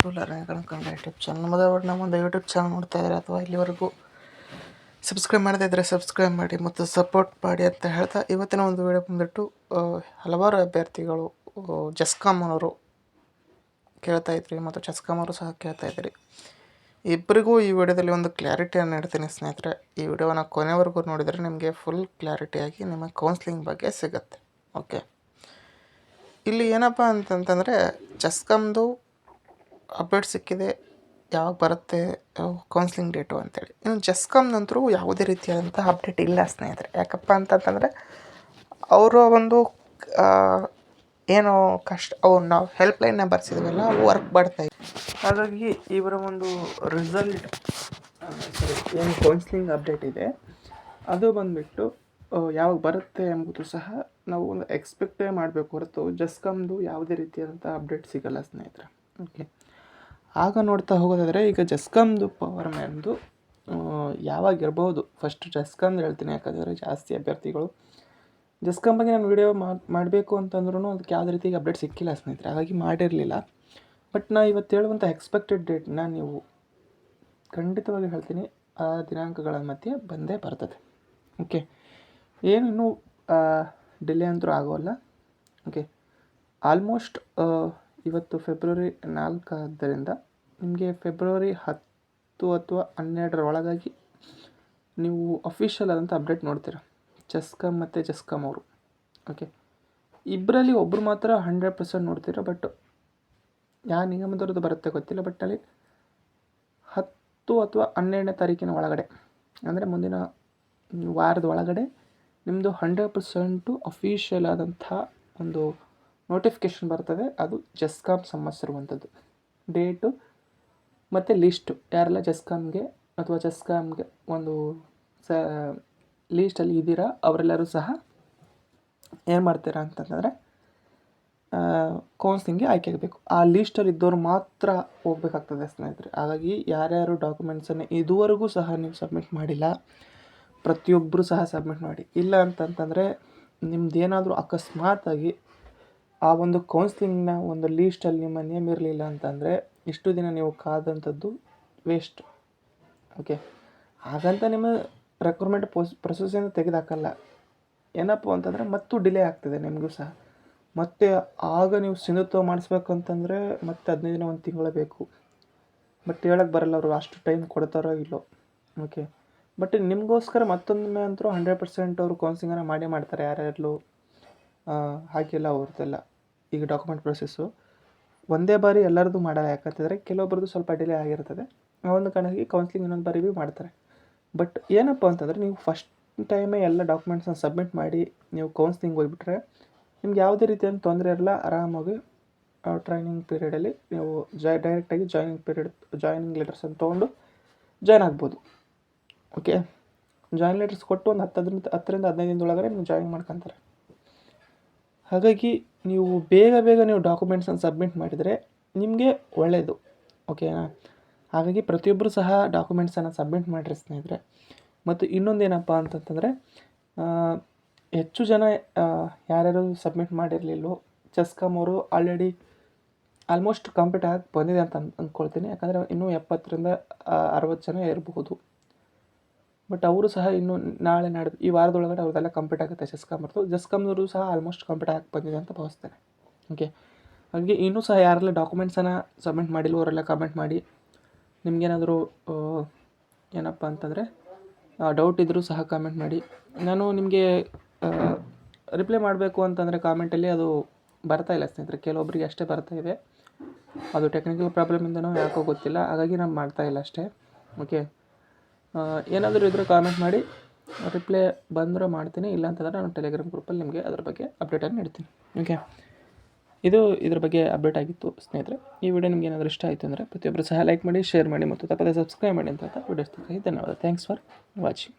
YouTube channel ಮೊದಲು ನಮ್ಮ ಒಂದು ಯೂಟ್ಯೂಬ್ ಚಾನಲ್ ನೋಡ್ತಾ ಇದ್ದಾರೆ ಅಥವಾ ಇಲ್ಲಿವರೆಗೂ ಸಬ್ಸ್ಕ್ರೈಬ್ ಮಾಡದೇ ಇದ್ದರೆ ಸಬ್ಸ್ಕ್ರೈಬ್ ಮಾಡಿ ಮತ್ತು ಸಪೋರ್ಟ್ ಮಾಡಿ ಅಂತ ಹೇಳ್ತಾ ಇವತ್ತಿನ ಒಂದು ವಿಡಿಯೋ ಬಂದ್ಬಿಟ್ಟು ಹಲವಾರು ಅಭ್ಯರ್ಥಿಗಳು ಜಸ್ಕಾಮ್ ಅವರು ಕೇಳ್ತಾ ಇದ್ರಿ ಮತ್ತು ಜಸ್ಕಾಮ್ ಅವರು ಸಹ ಕೇಳ್ತಾ ಇದ್ರಿ. ಇಬ್ಬರಿಗೂ ಈ ವಿಡಿಯೋದಲ್ಲಿ ಒಂದು ಕ್ಲಾರಿಟಿಯನ್ನು ನೀಡ್ತೀನಿ ಸ್ನೇಹಿತರೆ. ಈ ವಿಡಿಯೋನ ಕೊನೆವರೆಗೂ ನೋಡಿದರೆ ನಿಮಗೆ ಫುಲ್ ಕ್ಲಾರಿಟಿಯಾಗಿ ನಿಮ್ಮ ಕೌನ್ಸ್ಲಿಂಗ್ ಬಗ್ಗೆ ಸಿಗುತ್ತೆ. ಓಕೆ ಇಲ್ಲಿ ಏನಪ್ಪ ಅಂತಂತಂದರೆ ಜಸ್ಕಾಮ್ದು ಅಪ್ಡೇಟ್ ಸಿಕ್ಕಿದೆ, ಯಾವಾಗ ಬರುತ್ತೆ ಕೌನ್ಸಿಲಿಂಗ್ ಡೇಟು ಅಂತೇಳಿ. ಇನ್ನು ಜಸ್ಕಾಮ್ ನಂತರ ಯಾವುದೇ ರೀತಿಯಾದಂಥ ಅಪ್ಡೇಟ್ ಇಲ್ಲ ಸ್ನೇಹಿತರೆ. ಯಾಕಪ್ಪ ಅಂತಂತಂದರೆ, ಅವರ ಒಂದು ಏನೋ ಕಷ್ಟ ಅವು ನಾವು ಹೆಲ್ಪ್ಲೈನ್ ಬರ್ಸಿದ್ವಲ್ಲ, ಅವು ವರ್ಕ್ ಮಾಡ್ತಾ ಇದೆ ಹಾಗಾಗಿ ಇವರ ಒಂದು ರಿಸಲ್ಟ್ ಏನು ಕೌನ್ಸಿಲಿಂಗ್ ಅಪ್ಡೇಟ್ ಇದೆ, ಅದು ಬಂದುಬಿಟ್ಟು ಯಾವಾಗ ಬರುತ್ತೆ ಎಂಬುದು ಸಹ ನಾವು ಒಂದು ಎಕ್ಸ್ಪೆಕ್ಟೇ ಮಾಡಬೇಕು ಹೊರತು ಜಸ್ಕಮ್ದು ಯಾವುದೇ ರೀತಿಯಾದಂಥ ಅಪ್ಡೇಟ್ ಸಿಗಲ್ಲ ಸ್ನೇಹಿತರೆ. ಓಕೆ ಆಗ ನೋಡ್ತಾ ಹೋಗೋದಾದರೆ ಈಗ ಜಸ್ಕಾಮ್ದು ಪವರ್ ಮ್ಯಾನ್ದು ಯಾವಾಗ ಇರ್ಬೋದು ಫಸ್ಟ್ ಜಸ್ಕಾಮ್ದು ಹೇಳ್ತೀನಿ, ಯಾಕಂದರೆ ಜಾಸ್ತಿ ಅಭ್ಯರ್ಥಿಗಳು. ಜಸ್ಕಾಮ್ ಬಗ್ಗೆ ನಾನು ವಿಡಿಯೋ ಮಾಡಬೇಕು ಅಂತಂದ್ರೂ ಅದಕ್ಕೆ ಯಾವುದೇ ರೀತಿ ಅಪ್ಡೇಟ್ ಸಿಕ್ಕಿಲ್ಲ ಸ್ನೇಹಿತರೆ. ಹಾಗಾಗಿ ಮಾಡಿರಲಿಲ್ಲ. ಬಟ್ ನಾ ಇವತ್ತು ಹೇಳುವಂಥ ಎಕ್ಸ್ಪೆಕ್ಟೆಡ್ ಡೇಟ್ನ ನೀವು ಖಂಡಿತವಾಗಿ ಹೇಳ್ತೀನಿ, ಆ ದಿನಾಂಕಗಳ ಮಧ್ಯೆ ಬಂದೇ ಬರ್ತದೆ. ಓಕೆ ಏನು ಇನ್ನೂ ಡಿಲೇ ಅಂತೂ ಆಗೋಲ್ಲ. ಓಕೆ ಆಲ್ಮೋಸ್ಟ್ ಇವತ್ತು ಫೆಬ್ರವರಿ ನಾಲ್ಕು ಆದ್ದರಿಂದ ನಿಮಗೆ ಫೆಬ್ರವರಿ ಹತ್ತು ಅಥವಾ ಹನ್ನೆರಡರ ಒಳಗಾಗಿ ನೀವು ಅಫಿಷಿಯಲ್ ಆದಂಥ ಅಪ್ಡೇಟ್ ನೋಡ್ತೀರ. ಜಸ್ಕಾಮ್ ಮತ್ತು ಜಸ್ಕಾಮ್ ಅವರು. ಓಕೆ ಇಬ್ಬರಲ್ಲಿ ಒಬ್ಬರು ಮಾತ್ರ ಹಂಡ್ರೆಡ್ ಪರ್ಸೆಂಟ್ ನೋಡ್ತೀರ ಬಟ್ ಯಾವ ನಿಗಮದವ್ರದ್ದು ಬರುತ್ತೆ ಗೊತ್ತಿಲ್ಲ ಬಟ್ ಅಲ್ಲಿ ಹತ್ತು ಅಥವಾ ಹನ್ನೆರಡನೇ ತಾರೀಕಿನ ಒಳಗಡೆ, ಅಂದರೆ ಮುಂದಿನ ವಾರದ ಒಳಗಡೆ ನಿಮ್ಮದು ಹಂಡ್ರೆಡ್ ಪರ್ಸೆಂಟು ಅಫಿಷಿಯಲ್ ಆದಂಥ ಒಂದು ನೋಟಿಫಿಕೇಷನ್ ಬರ್ತದೆ, ಅದು ಜಸ್ಕಾಮ್ ಸಂಬಂಧಿಸಿರುವಂಥದ್ದು ಡೇಟು ಮತ್ತು ಲಿಸ್ಟು ಯಾರೆಲ್ಲ ಜಸ್ಕಾಮ್ಗೆ ಅಥವಾ ಜಸ್ಕಾಮ್ಗೆ ಒಂದು ಸ ಲೀಸ್ಟಲ್ಲಿ ಇದ್ದೀರಾ, ಅವರೆಲ್ಲರೂ ಸಹ ಏನು ಮಾಡ್ತೀರಾ ಅಂತಂದರೆ ಕೌನ್ಸಿಲಿಂಗ್ಗೆ ಆಯ್ಕೆ ಆಗಬೇಕು. ಆ ಲೀಸ್ಟಲ್ಲಿ ಇದ್ದವ್ರು ಮಾತ್ರ ಹೋಗ್ಬೇಕಾಗ್ತದೆ ಸ್ನೇಹಿತರೆ. ಹಾಗಾಗಿ ಯಾರ್ಯಾರು ಡಾಕ್ಯುಮೆಂಟ್ಸನ್ನು ಇದುವರೆಗೂ ಸಹ ನೀವು ಸಬ್ಮಿಟ್ ಮಾಡಿಲ್ಲ ಪ್ರತಿಯೊಬ್ಬರು ಸಹ ಸಬ್ಮಿಟ್ ಮಾಡಿ. ಇಲ್ಲ ಅಂತಂತಂದರೆ, ನಿಮ್ದು ಏನಾದರೂ ಅಕಸ್ಮಾತಾಗಿ ಆ ಒಂದು ಕೌನ್ಸ್ಲಿಂಗ್ನ ಒಂದು ಲೀಸ್ಟಲ್ಲಿ ನಿಮ್ಮ ನೇಮ್ ಇರಲಿಲ್ಲ ಅಂತಂದರೆ ಇಷ್ಟು ದಿನ ನೀವು ಕಾದಂಥದ್ದು ವೇಸ್ಟ್ ಓಕೆ ಹಾಗಂತ ನಿಮ್ಮ ರೆಕ್ರೂಟ್ಮೆಂಟ್ ಪೋಸ್ ಪ್ರೊಸೆಸಿಂದ ತೆಗೆದುಹಾಕಲ್ಲ ಏನಪ್ಪ ಅಂತಂದರೆ ಮತ್ತೂ ಡಿಲೇ ಆಗ್ತದೆ ನಿಮಗೂ ಸಹ. ಮತ್ತೆ ಆಗ ನೀವು ಸಿಂಧುತ್ವ ಮಾಡಿಸ್ಬೇಕು ಅಂತಂದರೆ ಮತ್ತೆ ಹದಿನೈದು ದಿನ ಒಂದು ತಿಂಗಳು ಬೇಕು. ಬಟ್ ಹೇಳಕ್ಕೆ ಬರಲ್ಲ ಅವರು ಅಷ್ಟು ಟೈಮ್ ಕೊಡ್ತಾರೋ ಇಲ್ಲೋ. ಓಕೆ ಬಟ್ ನಿಮಗೋಸ್ಕರ ಮತ್ತೊಮ್ಮೆ ಅಂತೂ ಹಂಡ್ರೆಡ್ ಪರ್ಸೆಂಟ್ ಅವರು ಕೌನ್ಸಿಲಿಂಗನ್ನು ಮಾಡೇ ಮಾಡ್ತಾರೆ ಯಾರ್ಯಾರು ಹಾಕಿಲ್ಲ ಅವ್ರದ್ದೆಲ್ಲ ಈಗ ಡಾಕ್ಯುಮೆಂಟ್ ಪ್ರೊಸೆಸ್ಸು ಒಂದೇ ಬಾರಿ ಎಲ್ಲರದ್ದು ಮಾಡಲ್ಲ, ಯಾಕಂತಂದರೆ ಕೆಲವೊಬ್ರದ್ದು ಸ್ವಲ್ಪ ಡಿಲೇ ಆಗಿರ್ತದೆ. ಆ ಒಂದು ಕಾರಣಕ್ಕೆ ಕೌನ್ಸಿಲಿಂಗ್ ಇನ್ನೊಂದು ಬಾರಿ ಭೀ ಮಾಡ್ತಾರೆ. ಬಟ್ ಏನಪ್ಪ ಅಂತಂದರೆ ನೀವು ಫಸ್ಟ್ ಟೈಮೇ ಎಲ್ಲ ಡಾಕ್ಯುಮೆಂಟ್ಸನ್ನ ಸಬ್ಮಿಟ್ ಮಾಡಿ, ನೀವು ಕೌನ್ಸಿಲಿಂಗ್ ಹೋಗ್ಬಿಟ್ರೆ ನಿಮ್ಗೆ ಯಾವುದೇ ರೀತಿಯ ತೊಂದರೆ ಇರಲ್ಲ, ಆರಾಮಾಗಿ ಟ್ರೈನಿಂಗ್ ಪೀರಿಯಡಲ್ಲಿ ನೀವು ಜಾಯ್ ಡೈರೆಕ್ಟಾಗಿ ಜಾಯ್ನಿಂಗ್ ಪೀರಿಯಡ್ ಜಾಯ್ನಿಂಗ್ ಲೆಟರ್ಸನ್ನು ತೊಗೊಂಡು ಜಾಯ್ನ್ ಆಗ್ಬೋದು. ಓಕೆ ಜಾಯ್ನ್ ಲೆಟರ್ಸ್ ಕೊಟ್ಟು ಒಂದು ಹತ್ತರಿಂದ ಹತ್ತರಿಂದ ಹದಿನೈದು ದಿನದೊಳಗಡೆ ನೀವು ಜಾಯ್ನ್ ಮಾಡ್ಕೊತಾರೆ. ಹಾಗಾಗಿ ನೀವು ಬೇಗ ಬೇಗ ನೀವು ಡಾಕ್ಯುಮೆಂಟ್ಸನ್ನು ಸಬ್ಮಿಟ್ ಮಾಡಿದರೆ ನಿಮಗೆ ಒಳ್ಳೆಯದು ಓಕೆನಾ ಹಾಗಾಗಿ ಪ್ರತಿಯೊಬ್ಬರು ಸಹ ಡಾಕ್ಯುಮೆಂಟ್ಸನ್ನು ಸಬ್ಮಿಟ್ ಮಾಡಿರಿ ಸ್ನೇಹಿತರೆ. ಮತ್ತು ಇನ್ನೊಂದೇನಪ್ಪ ಅಂತಂತಂದರೆ ಹೆಚ್ಚು ಜನ ಯಾರ್ಯಾರು ಸಬ್ಮಿಟ್ ಮಾಡಿರಲಿಲ್ಲೋ ಚೆಸ್ಕಾಮ್ ಅವರು ಆಲ್ರೆಡಿ ಆಲ್ಮೋಸ್ಟ್ ಕಂಪ್ಲೀಟ್ ಆಗಿ ಬಂದಿದೆ ಅಂತ ಅನ್ ಅಂದ್ಕೊಳ್ತೀನಿ ಯಾಕಂದರೆ ಇನ್ನೂ ಎಪ್ಪತ್ತರಿಂದ ಅರವತ್ತು ಜನ ಇರಬಹುದು. ಬಟ್ ಅವರು ಸಹ ಇನ್ನು ನಾಳೆ ನಾಡ್ದು, ಈ ವಾರದೊಳಗಡೆ ಅವ್ರದ್ದೆಲ್ಲ ಕಂಪ್ಲೀಟ್ ಆಗುತ್ತೆ ಜಸ್ಕಾಮರ್ದು ಜಸ್ಕಾಮ್ನವರು ಸಹ ಆಲ್ಮೋಸ್ಟ್ ಕಂಪ್ಲೀಟ್ ಆಗಿ ಬಂದಿದೆ ಅಂತ ಭಾವಿಸ್ತೇನೆ. ಓಕೆ ಹಾಗೆ ಇನ್ನೂ ಸಹ ಯಾರೆಲ್ಲ ಡಾಕ್ಯುಮೆಂಟ್ಸನ್ನು ಸಬ್ಮಿಟ್ ಮಾಡಿಲ್ಲ ಅವರೆಲ್ಲ ಕಮೆಂಟ್ ಮಾಡಿ. ನಿಮಗೇನಾದರೂ ಏನಪ್ಪ ಅಂತಂದರೆ ಡೌಟ್ ಇದ್ದರೂ ಸಹ ಕಾಮೆಂಟ್ ಮಾಡಿ. ನಾನು ನಿಮಗೆ ರಿಪ್ಲೈ ಮಾಡಬೇಕು ಅಂತಂದರೆ ಕಾಮೆಂಟಲ್ಲಿ ಅದು ಬರ್ತಾ ಇಲ್ಲ ಸ್ನೇಹಿತರೆ. ಕೆಲವೊಬ್ಬರಿಗೆ ಅಷ್ಟೇ ಬರ್ತಾ ಇದೆ. ಅದು ಟೆಕ್ನಿಕಲ್ ಪ್ರಾಬ್ಲಮಿಂದನೋ ಯಾಕೋ ಗೊತ್ತಿಲ್ಲ. ಹಾಗಾಗಿ ನಾನು ಮಾಡ್ತಾ ಇಲ್ಲ ಅಷ್ಟೇ. ಓಕೆ ಏನಾದರೂ ಇದ್ದರೆ ಕಾಮೆಂಟ್ ಮಾಡಿ ರಿಪ್ಲೈ ಬಂದರೆ ಮಾಡ್ತೀನಿ, ಇಲ್ಲ ಅಂತಂದರೆ ನಾನು ಟೆಲಿಗ್ರಾಮ್ ಗ್ರೂಪಲ್ಲಿ ನಿಮಗೆ ಅದ್ರ ಬಗ್ಗೆ ಅಪ್ಡೇಟನ್ನು ನೀಡ್ತೀನಿ. ಓಕೆ ಇದು ಇದ್ರ ಬಗ್ಗೆ ಅಪ್ಡೇಟ್ ಆಗಿತ್ತು ಸ್ನೇಹಿತರೆ. ಈ ವಿಡಿಯೋ ನಿಮ್ಗೆ ಏನಾದರೂ ಇಷ್ಟ ಆಯಿತು ಅಂದರೆ ಪ್ರತಿಯೊಬ್ಬರು ಸಹ ಲೈಕ್ ಮಾಡಿ ಶೇರ್ ಮಾಡಿ ಮತ್ತು ತಪ್ಪದೆ ಸಬ್ಸ್ಕ್ರೈಬ್ ಮಾಡಿ ಅಂತ ವಿಡಿಯೋಸ್ ಧನ್ಯವಾದ. Thanks for watching